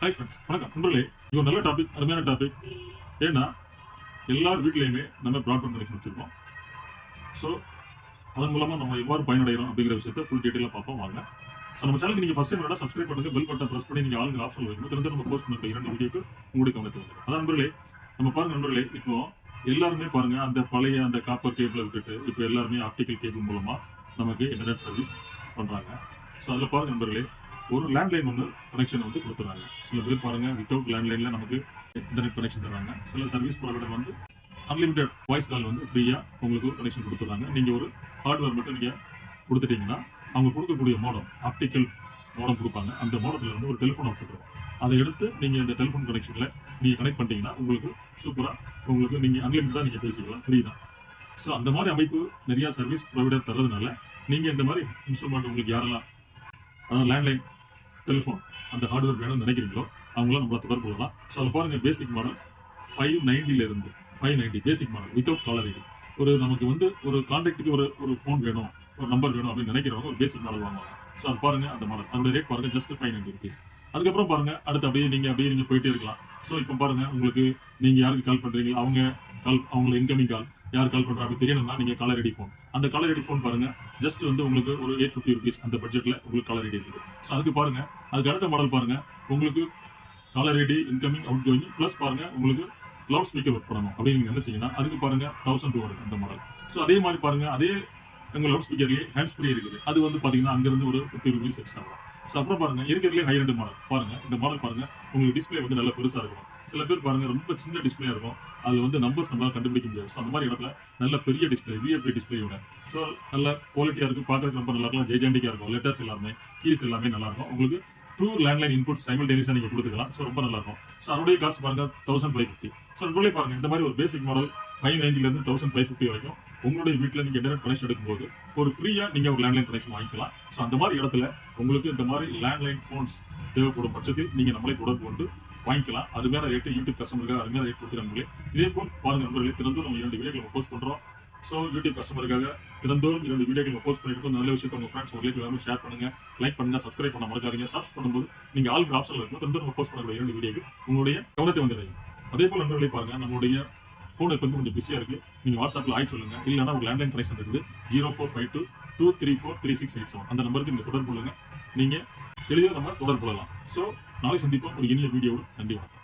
Hi friends வணக்கம். நண்பர்களே இது ஒரு நல்ல டாபிக் அருமையான டாபிக் ஏன்னா எல்லார் வீட்லேயுமே நம்ம ப்ராட்பேண்ட் கனெக்ஷன் வச்சுருக்கோம். ஸோ அதன் மூலமாக நம்ம எவ்வாறு பயனடைகிறோம் அப்படிங்கிற விஷயத்தை ஃபுல் டீட்டெயிலாக பார்ப்போம். வாங்க. ஸோ நம்ம சேனலுக்கு நீங்கள் ஃபஸ்ட் டைம் வேணா சப்ஸ்கிரைப் பண்ணுங்க. பெல் பட்டன் ப்ரெஸ் பண்ணி நீங்கள் ஆளுங்க ஆப்ஷன் வைக்கணும் தெரிஞ்சு நம்ம போஸ்ட் பண்ணுற இரண்டு வீடியோக்கு உங்களுடைய கவனத்தை வந்துடும் அதான் நண்பர்களே நம்ம பாருங்க நண்பர்களே இப்போ எல்லாருமே பாருங்க அந்த பழைய அந்த காப்பர் கேபிளை விட்டுட்டு இப்போ எல்லாருமே ஆப்டிக்கல் கேபிள் மூலமாக நமக்கு இன்டர்நெட் சர்வீஸ் பண்ணுறாங்க ஸோ அதில் பாருங்க நண்பர்களே ஒரு லேண்ட்லைன் ஒன்று கனெக்ஷன் வந்து கொடுத்துறாங்க. சில பேர் பாருங்கள் வித்தவுட் லேண்ட்லைனில் நமக்கு இன்டர்நெட் கனெக்ஷன் தராங்க சில சர்வீஸ் ப்ரொவைடர் வந்து அன்லிமிடெட் வாய்ஸ் கால் வந்து ஃப்ரீயாக உங்களுக்கு கனெக்ஷன் கொடுத்துறாங்க. நீங்கள் ஒரு ஹார்ட்வேர் மட்டும் நீங்கள் கொடுத்துட்டீங்கன்னா அவங்க கொடுக்கக்கூடிய மோடம் ஆப்டிக்கல் மோடம் கொடுப்பாங்க. அந்த மோடத்தில் வந்து ஒரு டெலிஃபோன் கொடுத்துருவோம் அதை எடுத்து நீங்கள் இந்த டெலிஃபோன் கனெக்ஷனில் நீங்கள் கனெக்ட் பண்ணிட்டீங்கன்னா உங்களுக்கு சூப்பராக உங்களுக்கு நீங்கள் அன்லிமிட்டடாக நீங்கள் பேசிக்கலாம். ஃப்ரீ தான். ஸோ அந்த மாதிரி அமைப்பு நிறையா சர்வீஸ் ப்ரொவைடர் தர்றதுனால நீங்கள் இந்த மாதிரி இன்ஸ்ட்ருமெண்ட் உங்களுக்கு யாரெல்லாம் அதாவது லேண்ட்லைன் டெலிஃபோன் அந்த ஹார்ட்வேர் வேணும்னு நினைக்கிறீங்களோ அவங்களாம் நம்மளை தொடர்பு கொள்ளலாம். ஸோ அதில் பாருங்கள் basic model five நைன்டிலேருந்து five ninety basic model without caller ID ஒரு நமக்கு வந்து ஒரு கான்டாக்ட்டுக்கு ஒரு ஒரு ஃபோன் வேணும் ஒரு நம்பர் வேணும் அப்படின்னு நினைக்கிறவங்க ஒரு பேசிக் மாடல் வாங்குவாங்க ஸோ அது பாருங்க அந்த மாடல் அதோட ரேட் பாருங்க ஜஸ்ட் ஃபைவ் நைன்டி ருபீஸ் அதுக்கப்புறம் பாருங்க அடுத்து அப்படியே நீங்க அப்படியே நீங்க போயிட்டே இருக்கலாம். ஸோ இப்போ பாருங்க உங்களுக்கு நீங்க யாருக்கு கால் பண்றீங்க? அவங்க கால் அவங்கள இன்கமிங் கால் யார் கால் பண்றா அப்படி தெரியணும்னா நீங்க காலர் ரெடி ஃபோன் அந்த காலர் ஐடி ஃபோன் பாருங்க. ஜஸ்ட் வந்து உங்களுக்கு ஒரு எயிட் ஃபிஃப்டி ருபீஸ் அந்த பட்ஜெட்ல உங்களுக்கு காலர் ஐடி இருக்குது. ஸோ அதுக்கு பாருங்க. அதுக்கு அடுத்த மாடல் பாருங்க. உங்களுக்கு caller ready incoming outgoing plus பாருங்க உங்களுக்கு லவுட் ஸ்பீக்கர் ஒர்க் பண்ணணும். அப்படின்னு நீங்க நினைச்சீங்கன்னா அதுக்கு பாருங்க தௌசண்ட் டூ அந்த மாடல் ஸோ அதே மாதிரி பாருங்க. அதே எங்கள் லவுட் ஸ்பீக்கர்லேயே ஹேண்ட்ஸ் ஃப்ரீ இருக்குது. அது வந்து பார்த்தீங்கன்னா அங்கிருந்து ஒரு ஃபிஃப்டி ருபீஸ் எக்ஸ்ட்ரா வரும். ஸோ அப்புறம் பாருங்க. இருக்கிறதுலே ஹை ரெண்டு மாடல் பாருங்க. இந்த மாடல் பாருங்க. உங்களுக்கு டிஸ்பிளே வந்து நல்ல பெருசாக இருக்கும் சில பேர் பாருங்க ரொம்ப சின்ன டிஸ்பிளே இருக்கும். அதில் வந்து நம்பர்ஸ் நம்மளால் கண்டுபிடிக்க முடியாது. ஸோ அந்த மாதிரி இடத்துல நல்ல பெரிய டிஸ்பிளே விஎஃப்டி டிஸ்பிளேயோட ஸோ நல்ல குவாலிட்டியாக இருக்கும். பார்க்குறதுக்கு ரொம்ப நல்லா இருக்கும். ஜெய்ஜாண்டிக்கா இருக்கும். லெட்டர்ஸ் எல்லாமே கீஸ் எல்லாமே நல்லா இருக்கும். உங்களுக்கு டூ லேண்ட்லைன் இன்புட் சைமல்டேனியஸாக நீங்கள் கொடுத்துக்கலாம். ஸோ ரொம்ப நல்லா இருக்கும். ஸோ அதனுடைய காசு பாருங்க தௌசண்ட் ஃபைவ் ஃபிஃப்டி ஸோ உங்களே பாருங்க இந்த மாதிரி ஒரு பேசிக் மாடல் ஃபைவ் நைன்டிலேருந்து தௌசண்ட் ஃபைவ் ஃபிஃப்டி வரைக்கும் உங்களுடைய வீட்டில் நீங்கள் இன்டர்நெட் கனெக்ஷன் எடுக்கும்போது ஒரு ஃப்ரீயாக நீங்கள் ஒரு லேண்ட்லைன் கனெக்ஷன் வாங்கிக்கலாம். ஸோ அந்த மாதிரி இடத்துல உங்களுக்கு இந்த மாதிரி லேண்ட்லைன் ஃபோன்ஸ் தேவைப்படும் பட்சத்தில் நீங்கள் நம்மளே தொடர்பு கொண்டு வாங்கிக்கலாம். அது மேலே ரேட்டு யூடியூப் கஸ்டமருக்காக அது மேலே ரேட் கொடுத்துருக்காங்களே இதே போல் பாருங்க நண்பர்களே திறந்து நம்ம இரண்டு வீடியோக்கள் நம்ம போஸ்ட் பண்ணுறோம் ஸோ யூடியூப் கஸ்டமருக்காக திறந்தோறும் இரண்டு வீடியோக்கள் நம்ம போஸ்ட் பண்ணிருக்கோம் நல்ல விஷயத்தை உங்க ஃப்ரெண்ட்ஸ் உங்களுக்கு எல்லாமே ஷேர் பண்ணுங்க. லைக் பண்ணுங்க சப்ஸ்கிரைப் பண்ண மறக்காதீங்க. சர்ச் பண்ணும்போது நீங்க ஆல் ஆப்ஷன்ல இருக்கும் திறந்து நம்ம போஸ்ட் பண்ணக்கூடிய இரண்டு வீடியோக்கு உங்களுடைய கவனத்தை வந்துடுங்க அதே போல் நண்பர்களே பாருங்க நம்மளுடைய ஃபோன் இப்போ கொஞ்சம் பிஸியாக இருக்கு. நீங்கள் வாட்ஸ்அப்பில் ஆயிட்டு சொல்லுங்க. இல்லைன்னா ஒரு லேண்ட்லைன் கனெக்ஷன் இருக்குது. Zero four five two two three four three six eight seven அந்த நம்பருக்கு நீங்கள் தொடர்பு கொள்ளுங்க. நீங்கள் எளிதாக நம்ம தொடர்பு கொள்ளலாம். ஸோ நாளை சந்திப்போம். ஒரு இனிய வீடியோவோடு நன்றி வணக்கம்.